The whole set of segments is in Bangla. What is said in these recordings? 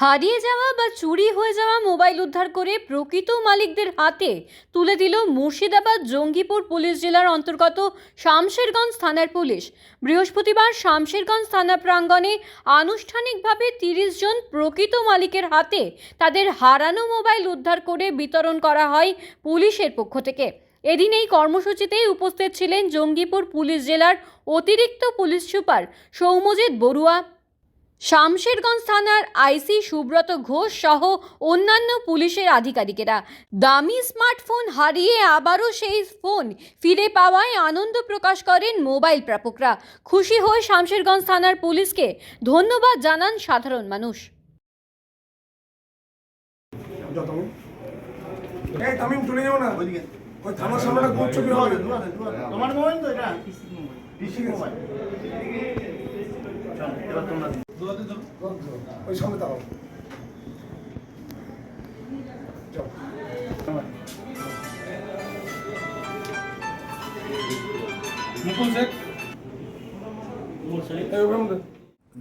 হারিয়ে যাওয়া বা চুরি হয়ে যাওয়া মোবাইল উদ্ধার করে প্রকৃত মালিকদের হাতে তুলে দিল মুর্শিদাবাদ জঙ্গিপুর পুলিশ জেলার অন্তর্গত শামশেরগঞ্জ থানার পুলিশ। বৃহস্পতিবার শামশেরগঞ্জ থানা প্রাঙ্গণে আনুষ্ঠানিকভাবে তিরিশ জন প্রকৃত মালিকের হাতে তাদের হারানো মোবাইল উদ্ধার করে বিতরণ করা হয় পুলিশের পক্ষ থেকে। এদিন এই কর্মসূচিতে উপস্থিত ছিলেন জঙ্গিপুর পুলিশ জেলার অতিরিক্ত পুলিশ সুপার সৌম্যজিৎ বড়ুয়া শামশেরগঞ্জ থানার আইসি সুব্রত ঘোষ সহ অন্যান্য পুলিশের আধিকারিকেরা। দামি স্মার্টফোন হারিয়ে আবারও সেই ফোন ফিরে পাওয়ায় আনন্দ প্রকাশ করেন মোবাইল প্রাপকরা। খুশি হয়ে শামশেরগঞ্জ থানার পুলিশকে ধন্যবাদ জানান সাধারণ মানুষ। এই তামিম চলে যাও না? ওই থানার সামনে একটা ছবি হবে? তোমার মোবাইল তো এটা? ঠিক মোবাইল এবার তোমরা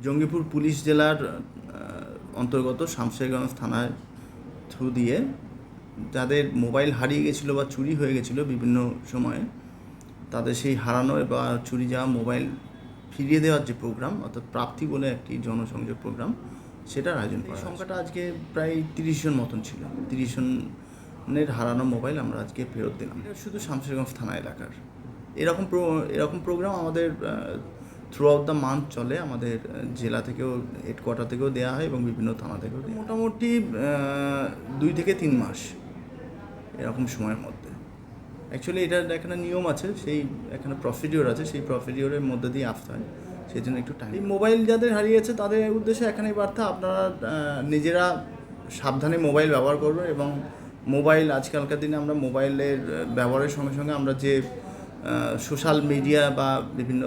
জঙ্গিপুর পুলিশ জেলার অন্তর্গত শামশেরগঞ্জ থানার থ্রু দিয়ে যাদের মোবাইল হারিয়ে গেছিল বা চুরি হয়ে গেছিল বিভিন্ন সময়ে, তাদের সেই হারানো বা চুরি যাওয়া মোবাইল ফিরিয়ে দেওয়ার যে প্রোগ্রাম, অর্থাৎ প্রাপ্তি বলে একটি জনসংযোগ প্রোগ্রাম সেটার আয়োজন করা সংখ্যাটা আজকে প্রায় তিরিশ জন মতন ছিল। তিরিশ জনের হারানো মোবাইল আমরা আজকে ফেরত দিলাম। শুধু শামশেরগঞ্জ থানা এলাকার। এরকম এরকম প্রোগ্রাম আমাদের থ্রু আউট দ্য মান্থ চলে। আমাদের জেলা থেকেও হেডকোয়ার্টার থেকেও দেওয়া হয় এবং বিভিন্ন থানা থেকেও মোটামুটি দুই থেকে তিন মাস এরকম সময়ের মধ্যে। অ্যাকচুয়ালি এটার একটা নিয়ম আছে। সেই এখানে প্রসিডিওর আছে। সেই প্রসিডিওরের মধ্যে দিয়ে আসতে হয়। সেই জন্য একটু টাইম মোবাইল যাদের হারিয়েছে তাদের উদ্দেশ্যে এখানেই বার্তা আপনারা নিজেরা সাবধানে মোবাইল ব্যবহার করবেন এবং মোবাইল আজকালকার দিনে আমরা মোবাইলের ব্যবহারের সঙ্গে সঙ্গে আমরা যে সোশ্যাল মিডিয়া বা বিভিন্ন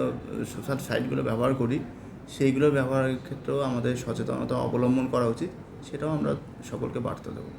সোশ্যাল সাইটগুলো ব্যবহার করি সেইগুলো ব্যবহারের ক্ষেত্রেও আমাদের সচেতনতা অবলম্বন করা উচিত। সেটাও আমরা সকলকে বার্তা দেবো।